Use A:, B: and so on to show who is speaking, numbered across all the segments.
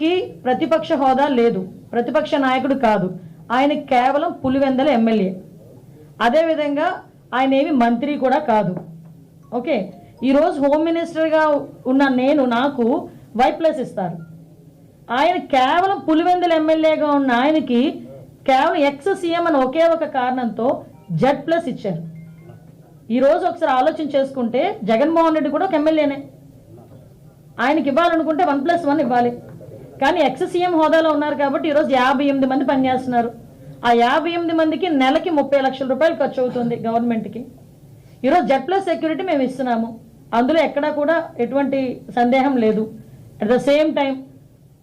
A: ఆయనకి ప్రతిపక్ష హోదా లేదు. ప్రతిపక్ష నాయకుడు కాదు. ఆయన కేవలం పులివెందల ఎమ్మెల్యే. అదేవిధంగా ఆయన ఏమి మంత్రి కూడా కాదు. ఓకే? ఈరోజు హోమ్ మినిస్టర్గా ఉన్న నేను నాకు వై ప్లస్ ఇస్తారు. ఆయన కేవలం పులివెందుల ఎమ్మెల్యేగా ఉన్న ఆయనకి కేవలం ఎక్స్ సీఎం అని ఒకే ఒక కారణంతో జెడ్ ప్లస్ ఇచ్చారు. ఈరోజు ఒకసారి ఆలోచన చేసుకుంటే జగన్మోహన్ రెడ్డి కూడా ఒక ఎమ్మెల్యేనే. ఆయనకి ఇవ్వాలనుకుంటే వన్ ప్లస్ వన్ ఇవ్వాలి. కానీ ఎక్స్ సీఎం హోదాలో ఉన్నారు కాబట్టి ఈరోజు యాభై ఎనిమిది మంది పనిచేస్తున్నారు. ఆ యాభై ఎనిమిది మందికి నెలకి ముప్పై లక్షల రూపాయలు ఖర్చు అవుతుంది గవర్నమెంట్కి. ఈరోజు జెడ్ ప్లస్ సెక్యూరిటీ మేము ఇస్తున్నాము. అందులో ఎక్కడా కూడా ఎటువంటి సందేహం లేదు. At the same time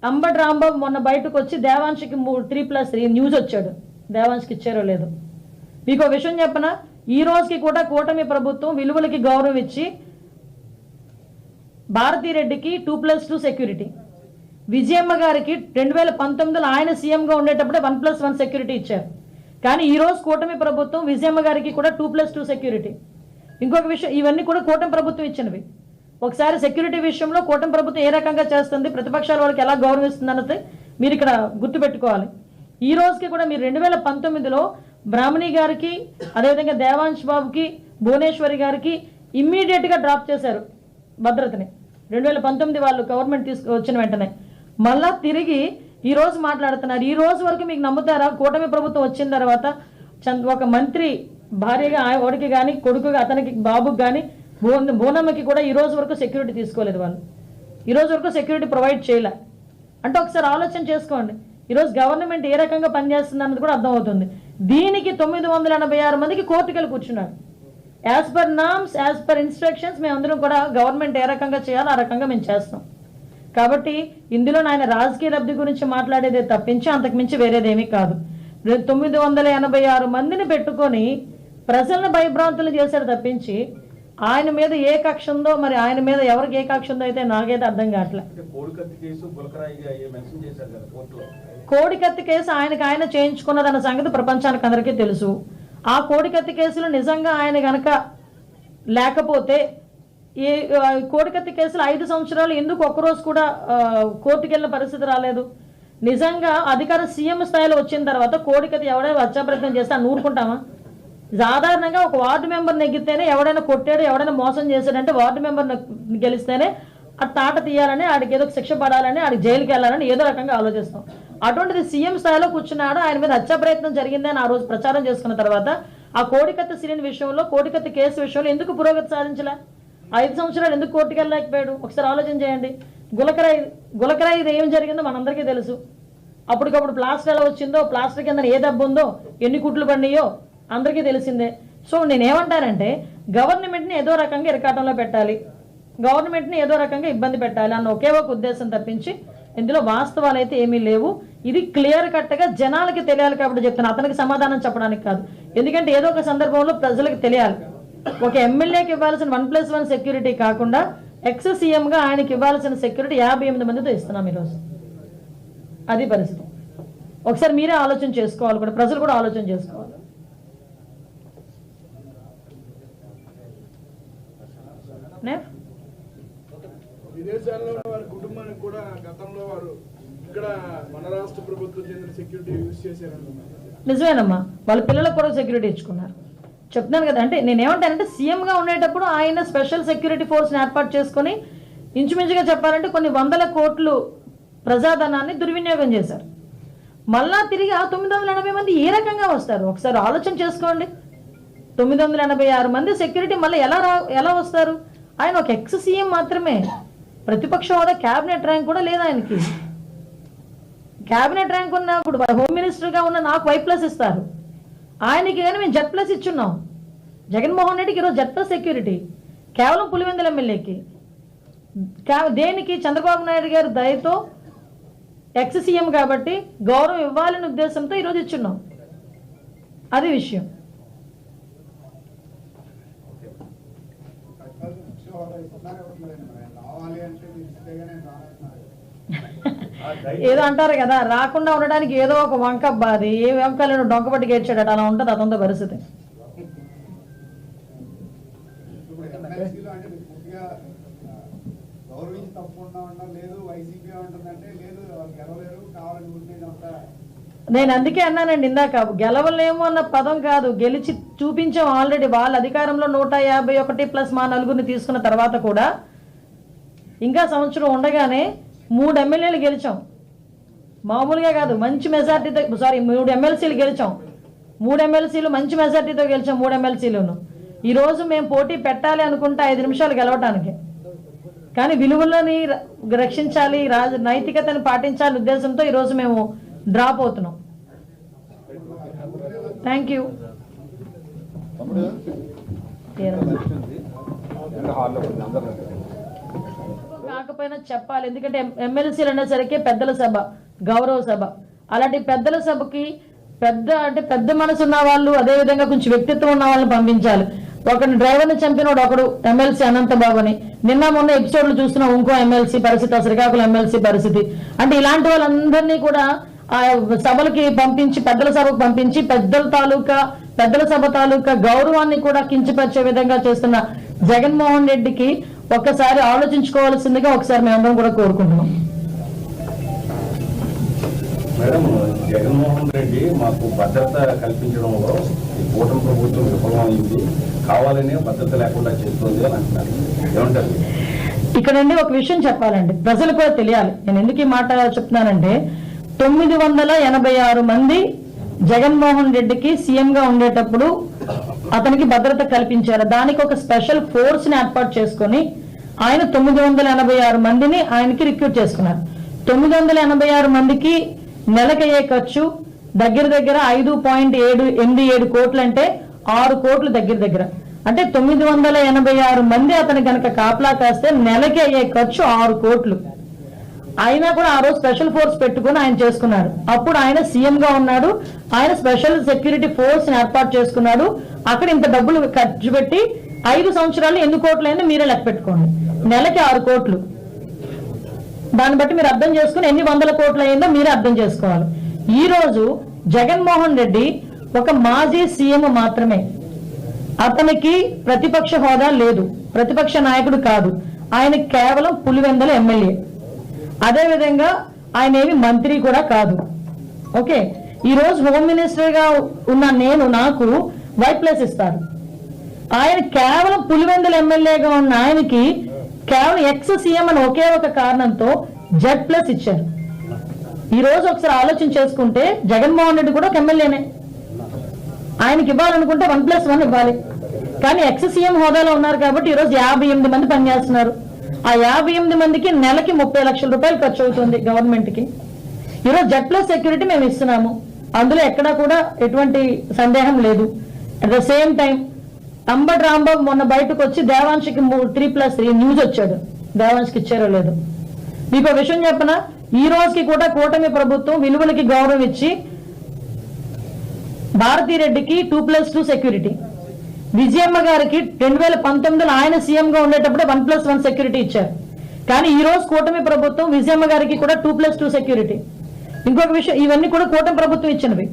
A: Ambati Rambabu మొన్న బయటకు వచ్చి దేవాంశకి త్రీ ప్లస్ త్రీ న్యూస్ వచ్చాడు. దేవాంశకి ఇచ్చారో లేదు. మీకు ఒక విషయం చెప్పనా? ఈ రోజుకి కూడా కూటమి ప్రభుత్వం విలువలకి గౌరవం ఇచ్చి భారతీరెడ్డికి two plus two security. Vijayamma గారికి రెండు వేల పంతొమ్మిదిలో ఆయన సీఎంగా ఉండేటప్పుడే వన్ ప్లస్ వన్ సెక్యూరిటీ ఇచ్చారు. కానీ ఈరోజు కూటమి ప్రభుత్వం విజయమ్మ గారికి కూడా టూ ప్లస్ టూ సెక్యూరిటీ. ఇంకొక విషయం ఇవన్నీ కూడా కూటమి ప్రభుత్వం ఇచ్చినవి. ఒకసారి సెక్యూరిటీ విషయంలో కూటమి ప్రభుత్వం ఏ రకంగా చేస్తుంది ప్రతిపక్షాల వాళ్ళకి ఎలా గౌరవిస్తుంది అన్నది మీరు ఇక్కడ గుర్తుపెట్టుకోవాలి. ఈ రోజుకి కూడా మీరు రెండు వేల పంతొమ్మిదిలో బ్రాహ్మణి గారికి అదేవిధంగా దేవాంశ్ బాబుకి భువనేశ్వరి గారికి ఇమ్మీడియట్గా డ్రాప్ చేశారు భద్రతని. రెండు వేల పంతొమ్మిది వాళ్ళు గవర్నమెంట్ తీసుకు వచ్చిన వెంటనే. మళ్ళా తిరిగి ఈ రోజు మాట్లాడుతున్నారు. ఈ రోజు వరకు మీకు నమ్ముతారా? కూటమి ప్రభుత్వం వచ్చిన తర్వాత ఒక మంత్రి భార్యగా ఆ- వాడికి కానీ కొడుకుగా అతనికి బాబుకి కానీ భూనమ్మకి కూడా ఈ రోజు వరకు సెక్యూరిటీ తీసుకోలేదు వాళ్ళు. ఈ రోజు వరకు సెక్యూరిటీ ప్రొవైడ్ చేయలే. అంటే ఒకసారి ఆలోచన చేసుకోండి. ఈరోజు గవర్నమెంట్ ఏ రకంగా పనిచేస్తుంది అన్నది కూడా అర్థమవుతుంది. దీనికి తొమ్మిది వందల ఎనభై ఆరు మందికి కోర్టుకెళ్ళి కూర్చున్నారు. As per norms as per instructions మేమందరం కూడా గవర్నమెంట్ ఏ రకంగా చేయాలో ఆ రకంగా మేము చేస్తాం. కాబట్టి ఇందులో ఆయన రాజకీయ లబ్ధి గురించి మాట్లాడేదే తప్పించి అంతకుమించి వేరేదేమీ కాదు. తొమ్మిది వందల ఎనభై ఆరు మందిని పెట్టుకొని ప్రజలను భయభ్రాంతులు చేశాడు తప్పించి ఆయన మీద ఏ కక్ష ఉందో మరి ఆయన మీద ఎవరికి ఏ కక్ష ఉందో అయితే నాకైతే అర్థం కావట్లే.
B: అంటే కోడికత్తి కేసు
A: ఆయనకు ఆయన చేయించుకున్నదన్న సంగతి ప్రపంచానికి అందరికీ తెలుసు. ఆ కోడికత్తి కేసులో నిజంగా ఆయన గనక లేకపోతే ఈ ఆ, కోడికత్తి కేసులో ఐదు సంవత్సరాలు ఎందుకు ఒక్కరోజు కూడా కోర్టుకు వెళ్ళిన పరిస్థితి రాలేదు? నిజంగా అధికార సీఎం స్థాయిలో వచ్చిన తర్వాత కోడికత్తి ఎవడైనా హత్యాప్రయత్నం చేస్తే నూరుకుంటామా సాధారణంగా ఒక వార్డు మెంబర్ నెగ్గితేనే ఎవడైనా కొట్టాడు ఎవడైనా మోసం చేశాడంటే వార్డు మెంబర్ గెలిస్తేనే ఆ తాట తీయాలని ఆడికి ఏదో శిక్ష పడాలని ఆడికి జైలుకి వెళ్ళాలని ఏదో రకంగా ఆలోచిస్తాం. అటువంటిది సీఎం స్థాయిలో కూర్చున్నాడు ఆయన మీద హత్యా ప్రయత్నం జరిగిందని ఆ రోజు ప్రచారం చేసుకున్న తర్వాత ఆ కోడికత్తి సిరిన్ విషయంలో కోడికత్తి కేసు విషయంలో ఎందుకు పురోగతి సాధించలే? ఐదు సంవత్సరాలు ఎందుకు కోర్టుకు వెళ్ళలేకపోయాడు? ఒకసారి ఆలోచన చేయండి. గులకరాయి గులకరాయి ఇది ఏం జరిగిందో మనందరికీ తెలుసు. అప్పటికప్పుడు ప్లాస్టర్ ఎలా వచ్చిందో ప్లాస్టర్ కింద ఏ దెబ్బ ఉందో ఎన్ని కుట్లు పడినాయో అందరికీ తెలిసిందే. సో నేనేమంటానంటే గవర్నమెంట్ని ఏదో రకంగా ఇరకాటంలో పెట్టాలి. గవర్నమెంట్ని ఏదో రకంగా ఇబ్బంది పెట్టాలి అన్న ఒకే ఒక ఉద్దేశం తప్పించి ఇందులో వాస్తవాలు అయితే ఏమీ లేవు. ఇది క్లియర్ కట్గా జనాలకి తెలియాలి కాబట్టి చెప్తాను అతనికి సమాధానం చెప్పడానికి కాదు. ఎందుకంటే ఏదో ఒక సందర్భంలో ప్రజలకు తెలియాలి. ఒక ఎమ్మెల్యేకి ఇవ్వాల్సిన వన్ ప్లస్ వన్ సెక్యూరిటీ కాకుండా ఎక్స్ సీఎంగా ఆయనకి ఇవ్వాల్సిన సెక్యూరిటీ యాభై ఎనిమిది మందితో ఇస్తున్నాం ఈరోజు. అది పరిస్థితి. ఒకసారి మీరే ఆలోచన చేసుకోవాలి కూడా ప్రజలు కూడా ఆలోచన చేసుకోవాలి. నే-
C: విదేశాల్లో ఉన్న వారి కుటుంబానికి కూడా గతంలో వారు ఇక్కడ మన రాష్ట్ర ప్రభుత్వం చెందిన సెక్యూరిటీ యూజ్ చేశారన్నమాట.
A: నిజమేనమ్మా. వాళ్ళ పిల్లలకు కూడా సెక్యూరిటీ ఇచ్చుకున్నారు. చెప్తున్నాను కదా అంటే నేనేమంటానంటే సీఎంగా ఉండేటప్పుడు ఆయన స్పెషల్ సెక్యూరిటీ ఫోర్స్ని ఏర్పాటు చేసుకొని ఇంచుమించుగా చెప్పాలంటే కొన్ని వందల కోట్లు ప్రజాధనాన్ని దుర్వినియోగం చేశారు. మళ్ళా తిరిగి ఆ తొమ్మిది వందల ఎనభై మంది ఏ రకంగా వస్తారు? ఒకసారి ఆలోచన చేసుకోండి. తొమ్మిది వందల ఎనభై ఆరు మంది సెక్యూరిటీ మళ్ళీ ఎలా రా ఎలా వస్తారు? ఆయన ఒక ఎక్స్ సీఎం మాత్రమే. ప్రతిపక్ష హోదా క్యాబినెట్ ర్యాంక్ కూడా లేదు ఆయనకి. క్యాబినెట్ ర్యాంక్ ఉన్న ఇప్పుడు హోమ్ మినిస్టర్గా ఉన్న నాకు వై ప్లస్ ఇస్తారు. ఆయనకి కానీ మేము జెడ్ ప్లస్ ఇచ్చున్నాం. జగన్మోహన్ రెడ్డికి ఈరోజు జెడ్ ప్లస్ సెక్యూరిటీ. కేవలం పులివెందుల ఎమ్మెల్యేకి. దేనికి? చంద్రబాబు నాయుడు గారి దయతో ఎక్స్ సీఎం కాబట్టి గౌరవం ఇవ్వాలనే ఉద్దేశంతో ఈరోజు ఇచ్చున్నాం. అది విషయం.
D: రావాలి అంటే మీరు ఇస్తేగానే రానంటున్నారు
B: ఆ దయ-
A: ఏదో అంటారు కదా రాకుండా ఉండడానికి ఏదో ఒక వంక అది ఏ వంకలను డొంకబట్టి గేడ్చాడట అలా ఉంటుంది అతనితో పరిస్థితి. నేను అందుకే అన్నానండి ఇందాక గెలవలేము అన్న పదం కాదు గెలిచి చూపించాం ఆల్రెడీ వాళ్ళ అధికారంలో నూట యాభై ఒకటి ప్లస్ మా నలుగురిని తీసుకున్న తర్వాత కూడా ఇంకా సంవత్సరం ఉండగానే మూడు ఎమ్మెల్యేలు గెలిచాం. మామూలుగా కాదు మంచి మెజార్టీతో సారీ మూడు ఎమ్మెల్సీలు గెలిచాం. మూడు ఎమ్మెల్సీలు మంచి మెజార్టీతో గెలిచాం మూడు ఎమ్మెల్సీలను. ఈరోజు మేము పోటీ పెట్టాలి అనుకుంటే ఐదు నిమిషాలు గెలవటానికి. కానీ విలువలని రక్షించాలి రాజ నైతికతను పాటించాలి ఉద్దేశంతో ఈరోజు మేము డ్రాప్ అవుతున్నాం. థ్యాంక్ యూ కాకపోయినా చెప్పాలి. ఎందుకంటే ఎం- ఎమ్మెల్సీలు అనేసరికి పెద్దల సభ గౌరవ సభ. అలాంటి పెద్దల సభకి పెద్ద అంటే పెద్ద మనసు ఉన్న వాళ్ళు అదే విధంగా కొంచెం వ్యక్తిత్వం ఉన్న వాళ్ళని పంపించాలి. ఒకరిని డ్రైవర్ని చంపినోడు ఒకడు ఎమ్మెల్సీ అనంతబాబు అని నిన్న మొన్న ఎపిసోడ్లు చూస్తున్నాం ఇంకో ఎమ్మెల్సీ పరిస్థితి శ్రీకాకుళం ఎమ్మెల్సీ పరిస్థితి. అంటే ఇలాంటి వాళ్ళందరినీ కూడా ఆ సభలకి పంపించి పెద్దల సభకు పంపించి పెద్దల తాలూకా పెద్దల సభ తాలూకా గౌరవాన్ని కూడా కించపరిచే విధంగా చేస్తున్న జగన్మోహన్ రెడ్డికి ఒక్కసారి ఆలోచించుకోవాల్సిందిగా ఒకసారి మేమందరం కూడా కోరుకుంటున్నాం.
B: మేడం జగన్మోహన్ రెడ్డి మాకు భద్రత కల్పించడంలో ఈ కూటమి ప్రభుత్వం విఫలమైంది. కావాలనే భద్రత లేకుండా చేస్తుంది అని అంటున్నారు. ఏమంటారు?
A: ఇక్కడ నుండి ఒక విషయం చెప్పాలండి. ప్రజలు కూడా తెలియాలి. నేను ఎందుకు ఈ మాట చెప్తున్నానంటే తొమ్మిది వందల ఎనభై ఆరు మంది జగన్మోహన్ రెడ్డికి సీఎం గా ఉండేటప్పుడు అతనికి భద్రత కల్పించారు. దానికి ఒక స్పెషల్ ఫోర్స్ని ఏర్పాటు చేసుకొని ఆయన తొమ్మిది వందల ఎనభై ఆరు మందిని ఆయనకి రిక్రూట్ చేసుకున్నారు. తొమ్మిది వందల ఎనభై ఆరు మందికి నెలకయ్యే ఖర్చు దగ్గర దగ్గర ఐదు పాయింట్ ఏడు ఎనిమిది ఏడు కోట్లు అంటే ఆరు కోట్లు దగ్గర దగ్గర. అంటే తొమ్మిది వందల ఎనభై ఆరు మంది అతని కనుక కాపలా కాస్తే నెలకి అయ్యే ఖర్చు ఆరు కోట్లు. అయినా కూడా ఆ రోజు స్పెషల్ ఫోర్స్ పెట్టుకొని ఆయన చేసుకున్నాడు. అప్పుడు ఆయన సీఎం గా ఉన్నాడు. ఆయన స్పెషల్ సెక్యూరిటీ ఫోర్స్ ఏర్పాటు చేసుకున్నాడు. అక్కడ ఇంత డబ్బులు ఖర్చు పెట్టి ఐదు సంవత్సరాలు ఎన్ని కోట్లు అయిందో మీరే లెక్క పెట్టుకోండి. నెలకి ఆరు కోట్లు. దాన్ని బట్టి మీరు అర్థం చేసుకుని ఎన్ని వందల కోట్లు అయిందో మీరే అర్థం చేసుకోవాలి. ఈ రోజు జగన్మోహన్ రెడ్డి ఒక మాజీ సీఎం మాత్రమే. అతనికి ప్రతిపక్ష హోదా లేదు. ప్రతిపక్ష నాయకుడు కాదు. ఆయన కేవలం పులివెందల ఎమ్మెల్యే అదేవిధంగా ఆయన ఏమి మంత్రి కూడా కాదు. ఓకే? ఈరోజు హోమ్ మినిస్టర్గా ఉన్న నేను నాకు వైట్ ప్లేస్ ఇస్తారు. ఆయన కేవలం పులివెందుల ఎమ్మెల్యేగా ఉన్న ఆయనకి కేవలం ఎక్స్ సీఎం అని ఒకే ఒక కారణంతో జెడ్ ప్లస్ ఇచ్చారు. ఈ రోజు ఒకసారి ఆలోచన చేసుకుంటే జగన్మోహన్ రెడ్డి కూడా ఒక ఎమ్మెల్యేనే. ఆయనకి ఇవ్వాలనుకుంటే వన్ ప్లస్ వన్ ఇవ్వాలి. కానీ ఎక్స్ సీఎం హోదాలో ఉన్నారు కాబట్టి ఈరోజు యాభై ఎనిమిది మంది పనిచేస్తున్నారు. ఆ యాభై ఎనిమిది మందికి నెలకి ముప్పై లక్షల రూపాయలు ఖర్చు అవుతుంది గవర్నమెంట్కి. ఈరోజు జెడ్ ప్లస్ సెక్యూరిటీ మేము ఇస్తున్నాము. అందులో ఎక్కడా కూడా ఎటువంటి సందేహం లేదు. At the same time Ambati Rambabu మొన్న బయటకు వచ్చి దేవాంశకి త్రీ ప్లస్ త్రీ న్యూస్ వచ్చాడు. దేవాంశకి ఇచ్చారో లేదు. మీకు విషయం చెప్పిన? ఈ రోజుకి కూడా కూటమి ప్రభుత్వం విలువలకి గౌరవం ఇచ్చి భారతీరెడ్డికి two plus two security Vijayamma గారికి రెండు వేల పంతొమ్మిదిలో ఆయన సీఎం గా ఉండేటప్పుడే వన్ ప్లస్ వన్ సెక్యూరిటీ ఇచ్చారు. కానీ ఈ రోజు కూటమి ప్రభుత్వం విజయమ్మ గారికి కూడా టూ ప్లస్ టూ సెక్యూరిటీ. ఇంకొక విషయం ఇవన్నీ కూడా కూటమి ప్రభుత్వం ఇచ్చినవి.